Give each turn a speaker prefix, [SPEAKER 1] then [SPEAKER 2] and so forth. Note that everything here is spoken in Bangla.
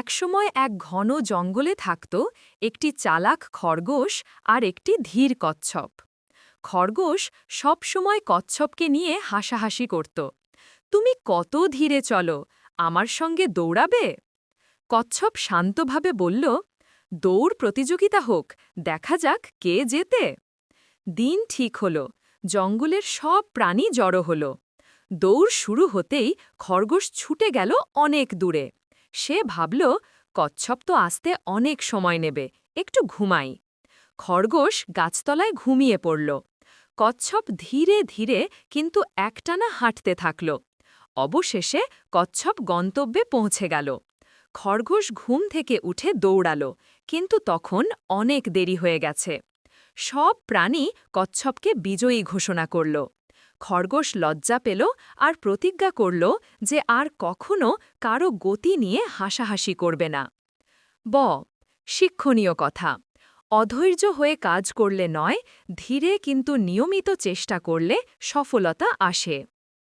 [SPEAKER 1] একসময় এক ঘন জঙ্গলে থাকত একটি চালাক খরগোশ আর একটি ধীর কচ্ছপ। খরগোশ সব সময় কচ্ছপকে নিয়ে হাসাহাসি করত। তুমি কত ধীরে চলো, আমার সঙ্গে দৌড়াবে? কচ্ছপ শান্তভাবে বলল, দৌড় প্রতিযোগিতা হোক, দেখা যাক কে জেতে। দিন ঠিক হল, জঙ্গলের সব প্রাণী জড়ো হল। দৌড় শুরু হতেই খরগোশ ছুটে গেল অনেক দূরে। সে ভাবল, কচ্ছপ তো আসতে অনেক সময় নেবে, একটু ঘুমাই। খরগোশ গাছতলায় ঘুমিয়ে পড়ল। কচ্ছপ ধীরে ধীরে কিন্তু একটানা হাঁটতে থাকল। অবশেষে কচ্ছপ গন্তব্যে পৌঁছে গেল। খরগোশ ঘুম থেকে উঠে দৌড়াল, কিন্তু তখন অনেক দেরি হয়ে গেছে। সব প্রাণী কচ্ছপকে বিজয়ী ঘোষণা করল। খরগোশ লজ্জা পেল আর প্রতিজ্ঞা করল যে আর কখনো কারও গতি নিয়ে হাসাহাসি করবে না। ব, শিক্ষণীয় কথা। অধৈর্য হয়ে কাজ করলে নয়, ধীরে কিন্তু নিয়মিত চেষ্টা করলে সফলতা আসে।